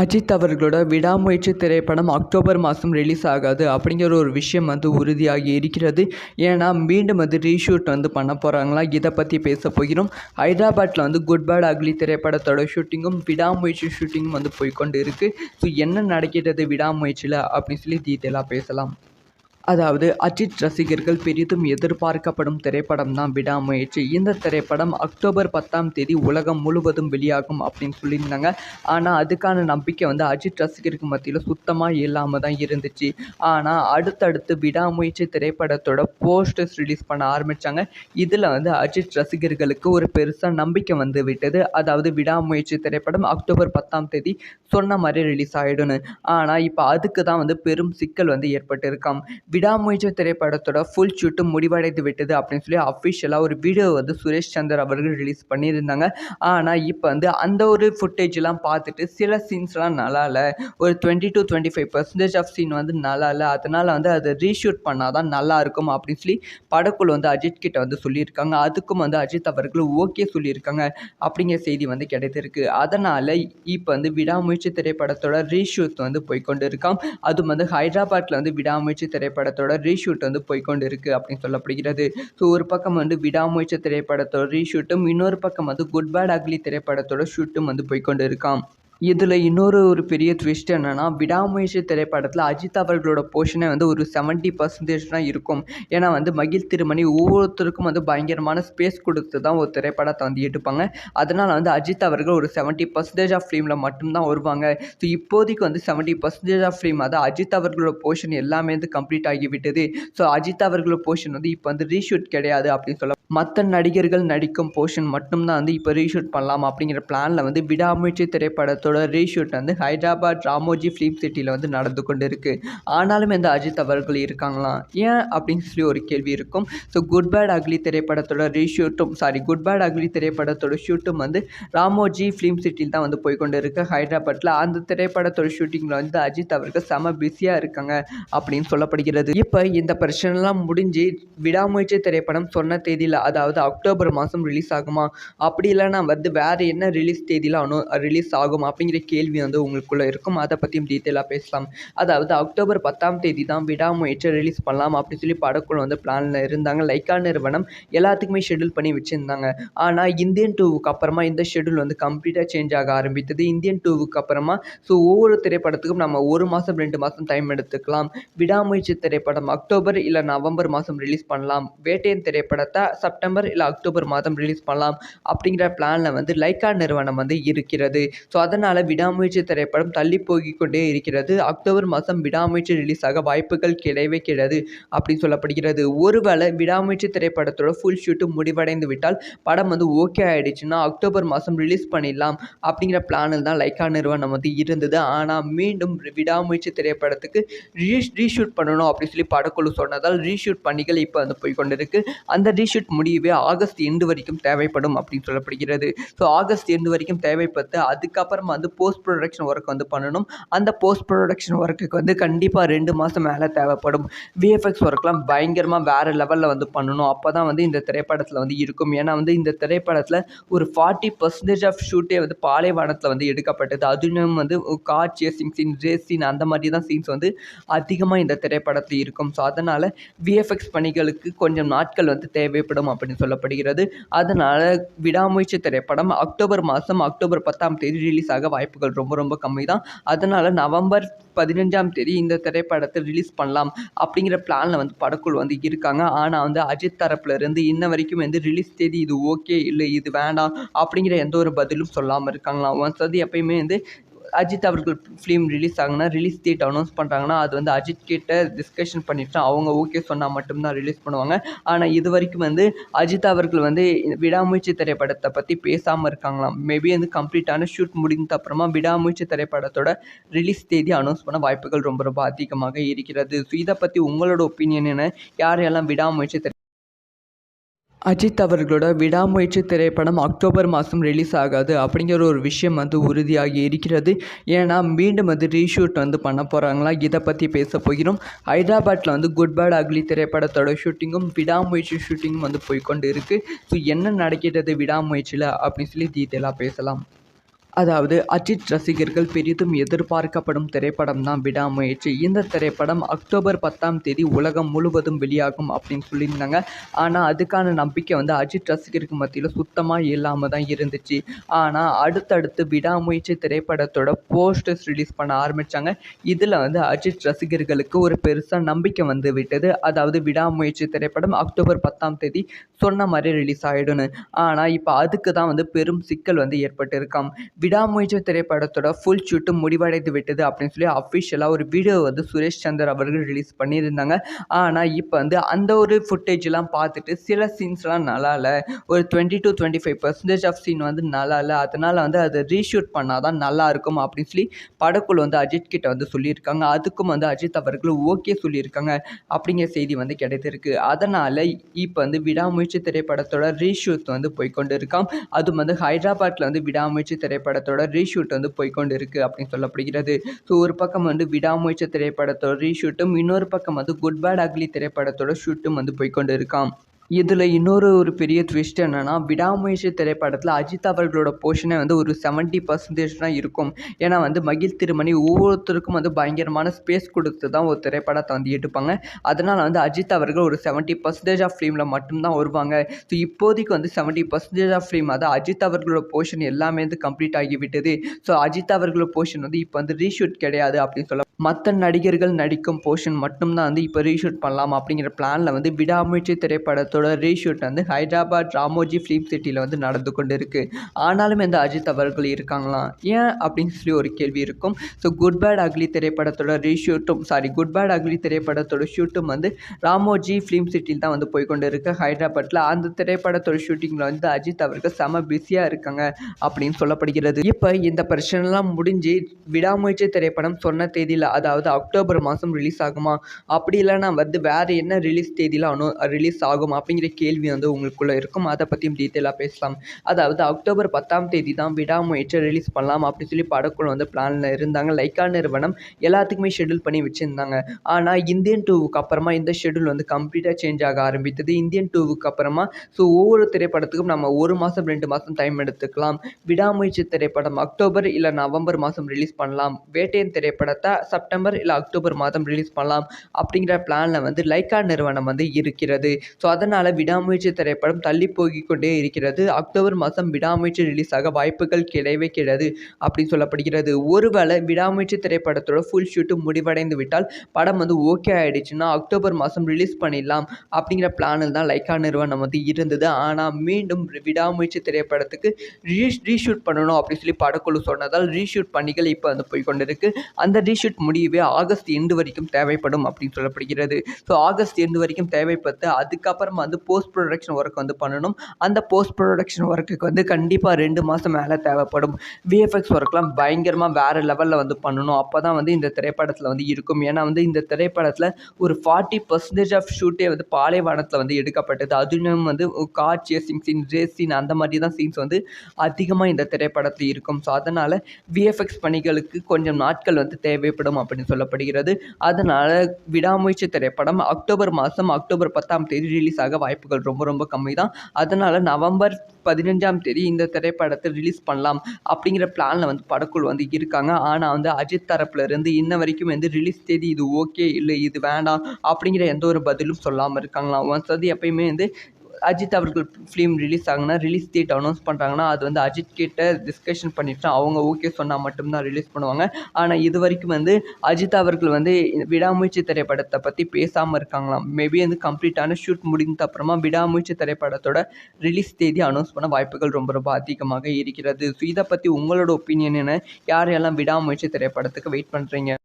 அஜித் அவர்களோட விடாமுயற்சி திரைப்படம் அக்டோபர் மாதம் ரிலீஸ் ஆகாது அப்படிங்கிற ஒரு விஷயம் வந்து உறுதியாகி இருக்கிறது. ஏன்னா மீண்டும் வந்து ரீஷூட் வந்து பண்ண போகிறாங்களா இதை பற்றி பேச போகிறோம். ஹைதராபாத்தில் வந்து குட் பேட் அக்லி திரைப்படத்தோட ஷூட்டிங்கும் விடாமுயற்சி ஷூட்டிங்கும் வந்து போய்க்கொண்டு இருக்குது ஸோ என்ன நடக்கிறது விடாமுயற்சியில் அப்படின்னு சொல்லி டீட்டெயிலாக பேசலாம். அதாவது அஜித் ரசிகர்கள் பெரிதும் எதிர்பார்க்கப்படும் திரைப்படம் தான் விடாமுயற்சி. இந்த திரைப்படம் அக்டோபர் பத்தாம் தேதி உலகம் முழுவதும் வெளியாகும் அப்படின்னு சொல்லியிருந்தாங்க. ஆனால் அதுக்கான நம்பிக்கை வந்து அஜித் ரசிகருக்கு மத்தியில் சுத்தமாக இல்லாமல் தான் இருந்துச்சு. ஆனால் அடுத்தடுத்து விடாமுயற்சி திரைப்படத்தோட போஸ்டர்ஸ் ரிலீஸ் பண்ண ஆரம்பித்தாங்க இதில் வந்து அஜித் ரசிகர்களுக்கு ஒரு பெருசாக நம்பிக்கை வந்து விட்டது. அதாவது விடாமுயற்சி திரைப்படம் அக்டோபர் பத்தாம் தேதி சொன்ன மாதிரி ரிலீஸ் ஆகிடும்னு ஆனால் இப்போ அதுக்கு தான் வந்து பெரும் சிக்கல் வந்து ஏற்பட்டுருக்காம். விடாமுயற்சி திரைப்படத்தோட ஃபுல் ஷூட்டும் முடிவடைந்து விட்டது அப்படின்னு சொல்லி அஃபிஷியலாக ஒரு வீடியோ வந்து சுரேஷ் சந்தர் அவர்கள் ரிலீஸ் பண்ணியிருந்தாங்க. ஆனால் இப்போ வந்து அந்த ஒரு ஃபுட்டேஜ்லாம் பார்த்துட்டு சில சீன்ஸ்லாம் நல்லா இல்லை ஒரு twenty to twenty five percentage of scene வந்து நல்லா இல்லை அதனால் வந்து அதை ரீஷூட் பண்ணால் தான் நல்லா இருக்கும் அப்படின்னு சொல்லி படக்குழு வந்து அஜித் கிட்ட வந்து சொல்லியிருக்காங்க. அதுக்கும் வந்து அஜித் அவர்கள் ஓகே சொல்லியிருக்காங்க அப்படிங்கிற செய்தி வந்து கிடைத்திருக்கு. அதனால் இப்போ வந்து விடாமுயற்சி திரைப்படத்தோட ரீஷூட் வந்து போய்க்கொண்டு இருக்கான் அதுவும் வந்து ஹைதராபாத்தில் வந்து விடாமுயற்சி திரைப்படத்தோட ரீஷூட் வந்து போய்கொண்டு இருக்குது அப்படின்னு சொல்லப்படுகிறது. ஸோ ஒரு பக்கம் வந்து விடாமுயற்சி திரைப்படத்தோட ரீஷூட்டும் இன்னொரு பக்கம் வந்து குட் பேட் அக்லி திரைப்படத்தோட ஷூட்டும் வந்து போய்கொண்டு இருக்கான் இதில் இன்னொரு ஒரு பெரிய ட்விஸ்ட் என்னென்னா விடாமுயற்சி திரைப்படத்தில் அஜித் அவர்களோட போர்ஷனே வந்து ஒரு செவன்ட்டி பர்சன்டேஜ் தான் இருக்கும். ஏன்னா வந்து மகிழ் திருமணி ஒவ்வொருத்தருக்கும் வந்து பயங்கரமான ஸ்பேஸ் கொடுத்து தான் ஒரு திரைப்படத்தை வந்து எடுப்பாங்க. அதனால் வந்து அஜித் அவர்கள் ஒரு செவன்ட்டி பர்சன்டேஜ் ஆஃப் ஃபிலிமில் மட்டும்தான் வருவாங்க. ஸோ இப்போதைக்கு வந்து செவன்ட்டி பர்சன்டேஜ் ஆஃப் ஃபிலிம் அதாவது அஜித் அவர்களோட போர்ஷன் எல்லாமே வந்து கம்ப்ளீட் ஆகிவிட்டது ஸோ அஜித் அவர்களோட போர்ஷன் வந்து இப்போ வந்து ரீஷூட் கிடையாது அப்படின்னு சொல்ல மற்ற நடிகர்கள் நடிக்கும் போர்ஷன் மட்டும்தான் வந்து இப்போ ரீஷூட் பண்ணலாம் அப்படிங்கிற பிளானில் வந்து விடாமுயற்சி திரைப்படத்தோட ரீஷூட் வந்து ஹைதராபாத் ராமோஜி ஃபிலிம் சிட்டியில் வந்து நடந்து கொண்டு இருக்குது ஆனாலும் இந்த அஜித் அவர்கள் இருக்காங்களாம் ஏன் அப்படின்னு சொல்லி ஒரு கேள்வி இருக்கும். ஸோ குட் பேட் அக்லி திரைப்படத்தோட ரீஷூட்டும் சாரி குட் பேட் அக்லி திரைப்படத்தோட ஷூட்டும் வந்து ராமோஜி ஃபிலிம் சிட்டியில் தான் வந்து போய்கொண்டு இருக்கு ஹைதராபாத்தில் அந்த திரைப்படத்தோட ஷூட்டிங்கில் வந்து அஜித் அவர்கள் செம பிஸியாக இருக்காங்க அப்படின்னு சொல்லப்படுகிறது. இப்போ இந்த பிரச்சனைலாம் முடிஞ்சு விடாமுயற்சி திரைப்படம் சொன்ன தேதியில் அதாவது அக்டோபர் மாதம் ரிலீஸ் ஆகுமா? அப்படி இல்லைன்னா வந்து வேறு என்ன ரிலீஸ் தேதியில் அனு ரிலீஸ் ஆகும் அப்படிங்கிற கேள்வி வந்து உங்களுக்குள்ளே இருக்கும். அதை பற்றியும் டீட்டெயிலாக பேசலாம். அதாவது அக்டோபர் பத்தாம் தேதி தான் விடாமுயற்சி ரிலீஸ் பண்ணலாம் அப்படின்னு சொல்லி படக்குழு வந்து பிளானில் இருந்தாங்க. லைக்கா நிறுவனம் எல்லாத்துக்குமே ஷெடியூல் பண்ணி வச்சுருந்தாங்க. ஆனால் இந்தியன் டூவுக்கு அப்புறமா இந்த ஷெடியூல் வந்து கம்ப்ளீட்டாக சேஞ்ச் ஆக ஆரம்பித்தது. இந்தியன் டூவுக்கு அப்புறமா ஸோ ஒவ்வொரு திரைப்படத்துக்கும் நம்ம ஒரு மாதம் ரெண்டு மாதம் டைம் எடுத்துக்கலாம். விடாமுயற்சி திரைப்படம் அக்டோபர் இல்லை நவம்பர் மாதம் ரிலீஸ் பண்ணலாம். வேட்டையன் திரைப்படத்தை செப்டம்பர் இல்லை அக்டோபர் மாதம் ரிலீஸ் பண்ணலாம் அப்படிங்கிற பிளானில் வந்து லைக்கா நிறுவனம் வந்து இருக்கிறது. ஸோ அதனால் விடாமுயற்சி திரைப்படம் தள்ளி போகிக் கொண்டே இருக்கிறது. அக்டோபர் மாதம் விடாமுயற்சி ரிலீஸ் ஆக வாய்ப்புகள் கிடையவே கிடையாது அப்படின்னு சொல்லப்படுகிறது. ஒருவேளை விடாமுயற்சி திரைப்படத்தோட ஃபுல் ஷூட்டு முடிவடைந்து விட்டால் படம் வந்து ஓகே ஆகிடுச்சுன்னா அக்டோபர் மாதம் ரிலீஸ் பண்ணிடலாம் அப்படிங்கிற பிளானில் தான் லைக்கா நிறுவனம் வந்து இருந்தது. ஆனால் மீண்டும் விடாமுயற்சி திரைப்படத்துக்கு ரீ ரீஷூட் பண்ணணும் அப்படின்னு சொல்லி படக்குழு சொன்னதால் ரீஷூட் பணிகள் இப்போ வந்து போய் கொண்டிருக்கு. அந்த ரீஷூட் முடியவே ஆகஸ்ட் எண்டு வரைக்கும் தேவைப்படும் அப்படின்னு சொல்லப்படுகிறது. ஸோ ஆகஸ்ட் எண்டு வரைக்கும் தேவைப்பட்டு அதுக்கப்புறமா வந்து போஸ்ட் ப்ரொடக்ஷன் ஒர்க் வந்து பண்ணணும். அந்த போஸ்ட் ப்ரொடக்ஷன் ஒர்க்குக்கு வந்து கண்டிப்பாக ரெண்டு மாதம் மேலே தேவைப்படும். விஎஃப்எக்ஸ் ஒர்க்லாம் பயங்கரமாக வேறு லெவலில் வந்து பண்ணணும். அப்போ தான் வந்து இந்த திரைப்படத்தில் வந்து இருக்கும். ஏன்னா வந்து இந்த திரைப்படத்தில் ஒரு ஃபார்ட்டி பர்சன்டேஜ் ஆஃப் ஷூட்டே வந்து பாலைவனத்தில் வந்து எடுக்கப்பட்டது. அதுவும் வந்து car chasing scene race scene அந்த மாதிரி தான் சீன்ஸ் வந்து அதிகமாக இந்த திரைப்படத்தில் இருக்கும். ஸோ அதனால் விஎஃப்எக்ஸ் பணிகளுக்கு கொஞ்சம் நாட்கள் வந்து தேவைப்படும். அப்படின்னு சொல்லப்படுகிறது. அதனால் விடாமுயற்சி திரைப்படம் அக்டோபர் மாதம் அக்டோபர் பத்தாம் தேதி ரிலீஸ் ஆக வாய்ப்புகள் ரொம்ப ரொம்ப கம்மி தான் அதனால் நவம்பர் பதினஞ்சாம் தேதி இந்த திரைப்படத்தை ரிலீஸ் பண்ணலாம் அப்படிங்கிற பிளானில் வந்து படக்குழு வந்து இருக்காங்க. ஆனால் வந்து அஜித் தரப்புலேருந்து இன்ன வரைக்கும் வந்து ரிலீஸ் தேதி இது ஓகே இல்லை இது வேண்டாம் அப்படிங்கிற எந்த ஒரு பதிலும் சொல்லாமல் இருக்காங்களாம். ஒன்ஸ் வந்து எப்பயுமே வந்து அஜித் அவர்கள் ஃபிலிம் ரிலீஸ் ஆகுனா ரிலீஸ் டேட் அனௌன்ஸ் பண்ணுறாங்கன்னா அது வந்து அஜித் கிட்ட டிஸ்கஷன் பண்ணிவிட்டு அவங்க ஓகே சொன்னால் மட்டும்தான் ரிலீஸ் பண்ணுவாங்க. ஆனால் இது வரைக்கும் வந்து அஜித் அவர்கள் வந்து விடாமுயற்சி திரைப்படத்தை பற்றி பேசாமல் இருக்காங்களாம். மேபி வந்து கம்ப்ளீட்டான ஷூட் முடிந்த அப்புறமா விடாமுயற்சி திரைப்படத்தோட ரிலீஸ் தேதி அனௌன்ஸ் பண்ண வாய்ப்புகள் ரொம்ப ரொம்ப அதிகமாக இருக்கிறது. ஸோ இதை பற்றி உங்களோட ஒப்பீனியன் என்ன? யாரையெல்லாம் விடாமுயற்சி திரை அஜித் அவர்களோட விடாமுயற்சி திரைப்படம் அக்டோபர் மாதம் ரிலீஸ் ஆகாது அப்படிங்கிற ஒரு விஷயம் வந்து உறுதியாகி இருக்கிறது. ஏன்னா மீண்டும் வந்து ரீஷூட் வந்து பண்ண போகிறாங்களா இதை பற்றி பேச போகிறோம். ஹைதராபாத்தில் வந்து குட் பேட் அக்லி திரைப்படத்தோட ஷூட்டிங்கும் விடாமுயற்சி ஷூட்டிங்கும் வந்து போய்க்கொண்டு இருக்குது ஸோ என்ன நடக்கிறது விடாமுயற்சியில் அப்படின்னு சொல்லி டீட்டெயிலாக பேசலாம். அதாவது அஜித் ரசிகர்கள் பெரிதும் எதிர்பார்க்கப்படும் திரைப்படம் தான் விடாமுயற்சி. இந்த திரைப்படம் அக்டோபர் பத்தாம் தேதி உலகம் முழுவதும் வெளியாகும் அப்படின்னு சொல்லியிருந்தாங்க. ஆனால் அதுக்கான நம்பிக்கை வந்து அஜித் ரசிகருக்கு மத்தியில் சுத்தமாக இல்லாமல் தான் இருந்துச்சு. ஆனால் அடுத்தடுத்து விடாமுயற்சி திரைப்படத்தோட போஸ்டர்ஸ் ரிலீஸ் பண்ண ஆரம்பித்தாங்க இதில் வந்து அஜித் ரசிகர்களுக்கு ஒரு பெருசாக நம்பிக்கை வந்து விட்டது. அதாவது விடாமுயற்சி திரைப்படம் அக்டோபர் பத்தாம் தேதி சொன்ன மாதிரி ரிலீஸ் ஆகிடும்னு ஆனால் இப்போ அதுக்கு தான் வந்து பெரும் சிக்கல் வந்து ஏற்பட்டிருக்காம். விடாமுயற்சி திரைப்படத்தோட ஃபுல் ஷூட்டும் முடிவடைந்து விட்டது அப்படின்னு சொல்லி அஃபிஷியலாக ஒரு வீடியோ வந்து சுரேஷ் சந்தர் அவர்கள் ரிலீஸ் பண்ணியிருந்தாங்க. ஆனால் இப்போ வந்து அந்த ஒரு ஃபுட்டேஜ்லாம் பார்த்துட்டு சில சீன்ஸ்லாம் நல்லா இல்லை ஒரு twenty to twenty five percentage of scene வந்து நல்லா இல்லை அதனால் வந்து அதை ரீஷூட் பண்ணால் தான் நல்லா இருக்கும் அப்படின்னு சொல்லி படக்குழு வந்து அஜித் கிட்ட வந்து சொல்லியிருக்காங்க. அதுக்கும் வந்து அஜித் அவர்கள் ஓகே சொல்லியிருக்காங்க அப்படிங்கிற செய்தி வந்து கிடைத்திருக்கு. அதனால் இப்போ வந்து விடாமுயற்சி திரைப்படத்தோட ரீஷூட் வந்து போய்கொண்டு இருக்கான் அதுவும் வந்து ஹைதராபாத்தில் வந்து விடாமுயற்சி திரைப்படம் திரைப்படத்தோட ரீஷூட் வந்து போய்கொண்டு இருக்குது அப்படின்னு சொல்லப்படுகிறது. ஸோ ஒரு பக்கம் வந்து விடாமுயற்சி திரைப்படத்தோட ரீஷூட்டும் இன்னொரு பக்கம் வந்து குட் பேட் அக்லி திரைப்படத்தோட ஷூட்டும் வந்து போய்கொண்டு இருக்கான் இதில் இன்னொரு ஒரு பெரிய ட்விஸ்ட் என்னென்னா விடாமுயற்சி திரைப்படத்தில் அஜித் அவர்களோட போர்ஷனே வந்து ஒரு செவன்ட்டி பர்சன்டேஜ் தான் இருக்கும். ஏன்னா வந்து மகிழ் திருமணி ஒவ்வொருத்தருக்கும் வந்து பயங்கரமான ஸ்பேஸ் கொடுத்து தான் ஒரு திரைப்படத்தை வந்து எடுப்பாங்க. அதனால் வந்து அஜித் அவர்கள் ஒரு செவன்ட்டி பர்சன்டேஜ் ஆஃப் ஃபிலிமில் மட்டும்தான் வருவாங்க. ஸோ இப்போதைக்கு வந்து செவன்ட்டி பர்சன்டேஜ் ஆஃப் ஃபிலிம் அதாவது அஜித் அவர்களோட போர்ஷன் எல்லாமே வந்து கம்ப்ளீட் ஆகிவிட்டது. ஸோ அஜித் அவர்களோட போர்ஷன் வந்து இப்போ வந்து ரீஷூட் கிடையாது அப்படின்னு சொல்ல மற்ற நடிகர்கள் நடிக்கும் போர்ஷன் மட்டும்தான் வந்து இப்போ ரீஷூட் பண்ணலாம் அப்படிங்கிற பிளானில் வந்து விடாமுயற்சி திரைப்படத்தோட ரீஷூட் வந்து ஹைதராபாத் ராமோஜி ஃபிலிம் சிட்டியில் வந்து நடந்து கொண்டு இருக்குது ஆனாலும் இந்த அஜித் அவர்கள் இருக்காங்களாம் ஏன் அப்படின்னு சொல்லி ஒரு கேள்வி இருக்கும். ஸோ குட் பேட் அக்லி திரைப்படத்தோட ரீஷூட்டும் சாரி குட் பேட் அக்லி திரைப்படத்தோட ஷூட்டும் வந்து ராமோஜி ஃபிலிம் சிட்டியில் தான் வந்து போய்கொண்டு இருக்கு ஹைதராபாத்தில் அந்த திரைப்படத்தோட ஷூட்டிங்கில் வந்து அஜித் அவர்கள் செம பிஸியாக இருக்காங்க அப்படின்னு சொல்லப்படுகிறது. இப்போ இந்த பிரச்சனைலாம் முடிஞ்சு விடாமுயற்சி திரைப்படம் சொன்ன தேதியில் அதாவது அக்டோபர் மாதம் ரிலீஸ் ஆகுமா? அப்படி இல்லைன்னா வந்து வேறு என்ன ரிலீஸ் தேதியில் ரிலீஸ் ஆகும் அப்படிங்கிற கேள்வி வந்து உங்களுக்குள்ளே இருக்கும். அதை பற்றியும் டீட்டெயிலாக பேசலாம். அதாவது அக்டோபர் பத்தாம் தேதி தான் விடாமுயற்சி ரிலீஸ் பண்ணலாம் அப்படின்னு சொல்லி படக்குழு வந்து பிளானில் இருந்தாங்க. லைக்கா நிறுவனம் எல்லாத்துக்குமே ஷெடியூல் பண்ணி வச்சுருந்தாங்க. ஆனால் இந்தியன் டூவுக்கு அப்புறமா இந்த ஷெடியூல் வந்து கம்ப்ளீட்டாக சேஞ்ச் ஆக ஆரம்பித்தது. இந்தியன் டூவுக்கு அப்புறமா ஸோ ஒவ்வொரு திரைப்படத்துக்கும் நம்ம ஒரு மாதம் ரெண்டு மாதம் டைம் எடுத்துக்கலாம். விடாமுயற்சி திரைப்படம் அக்டோபர் இல்லை நவம்பர் மாதம் ரிலீஸ் பண்ணலாம். வேட்டையன் திரைப்படத்தை செப்டம்பர் இல்லை அக்டோபர் மாதம் ரிலீஸ் பண்ணலாம் அப்படிங்கிற பிளானில் வந்து லைக்கா நிறுவனம் வந்து இருக்கிறது. ஸோ அதனால் விடாமுயற்சி திரைப்படம் தள்ளி போகிக்கொண்டே இருக்கிறது. அக்டோபர் மாதம் விடாமுயற்சி ரிலீஸ் ஆக வாய்ப்புகள் கிடையவே கிடையாது அப்படின்னு சொல்லப்படுகிறது. ஒருவேளை விடாமுயற்சி திரைப்படத்தோட ஃபுல் ஷூட்டு முடிவடைந்து விட்டால் படம் வந்து ஓகே ஆகிடுச்சுன்னா அக்டோபர் மாதம் ரிலீஸ் பண்ணிடலாம் அப்படிங்கிற பிளானில் தான் லைக்கா நிறுவனம் வந்து இருந்தது. ஆனால் மீண்டும் விடாமுயற்சி திரைப்படத்துக்கு ரீ ரீஷூட் பண்ணணும் அப்படின்னு சொல்லி படக்குழு சொன்னதால் ரீஷூட் பணிகள் இப்போ வந்து போய் கொண்டிருக்கு. அந்த ரீஷூட் முடியவே ஆகஸ்ட் எண்டு வரைக்கும் தேவைப்படும் அப்படின்னு சொல்லப்படுகிறது. ஸோ ஆகஸ்ட் எண்டு வரைக்கும் தேவைப்பட்டு அதுக்கப்புறமா வந்து போஸ்ட் ப்ரொடக்ஷன் ஒர்க் வந்து பண்ணணும். அந்த போஸ்ட் ப்ரொடக்ஷன் ஒர்க்குக்கு வந்து கண்டிப்பாக ரெண்டு மாதம் மேலே தேவைப்படும். விஎஃப்எக்ஸ் ஒர்க்லாம் பயங்கரமாக வேறு லெவலில் வந்து பண்ணணும். அப்போ தான் வந்து இந்த திரைப்படத்தில் வந்து இருக்கும். ஏன்னா வந்து இந்த திரைப்படத்தில் ஒரு ஃபார்ட்டி பர்சன்டேஜ் ஆஃப் ஷூட்டே வந்து பாலைவனத்தில் வந்து எடுக்கப்பட்டது. அதுவும் வந்து car chasing scene race scene அந்த மாதிரி தான் சீன்ஸ் வந்து அதிகமாக இந்த திரைப்படத்தில் இருக்கும். ஸோ அதனால் விஎஃப்எக்ஸ் பணிகளுக்கு கொஞ்சம் நாட்கள் வந்து தேவைப்படும். அப்படின்னு சொல்லப்படுகிறது. அதனால் விடாமுயற்சி திரைப்படம் அக்டோபர் மாதம் அக்டோபர் பத்தாம் தேதி ரிலீஸ் ஆக வாய்ப்புகள் ரொம்ப ரொம்ப கம்மி தான் அதனால் நவம்பர் பதினஞ்சாம் தேதி இந்த திரைப்படத்தை ரிலீஸ் பண்ணலாம் அப்படிங்கிற பிளானில் வந்து படக்குழு வந்து இருக்காங்க. ஆனால் வந்து அஜித் தரப்புலேருந்து இன்ன வரைக்கும் வந்து ரிலீஸ் தேதி இது ஓகே இல்லை இது வேண்டாம் அப்படிங்கிற எந்த ஒரு பதிலும் சொல்லாமல் இருக்காங்களாம். ஒன்ஸ் வந்து எப்பயுமே வந்து அஜித் அவர்கள் ஃபிலிம் ரிலீஸ் ஆகுனா ரிலீஸ் டேட் அனௌன்ஸ் பண்ணுறாங்கன்னா அது வந்து அஜித் கிட்ட டிஸ்கஷன் பண்ணிவிட்டு அவங்க ஓகே சொன்னால் மட்டும்தான் ரிலீஸ் பண்ணுவாங்க. ஆனால் இது வரைக்கும் வந்து அஜித் அவர்கள் வந்து விடாமுயற்சி திரைப்படத்தை பற்றி பேசாமல் இருக்காங்களாம். மேபி வந்து கம்ப்ளீட்டான ஷூட் முடிந்த அப்புறமா விடாமுயற்சி திரைப்படத்தோட ரிலீஸ் தேதி அனௌன்ஸ் பண்ண வாய்ப்புகள் ரொம்ப ரொம்ப அதிகமாக இருக்கிறது. ஸோ இதை பற்றி உங்களோட ஒப்பீனியன் என்ன? யார் எல்லாம் விடாமுயற்சி திரைப்படத்துக்கு வெயிட் பண்ணுறீங்க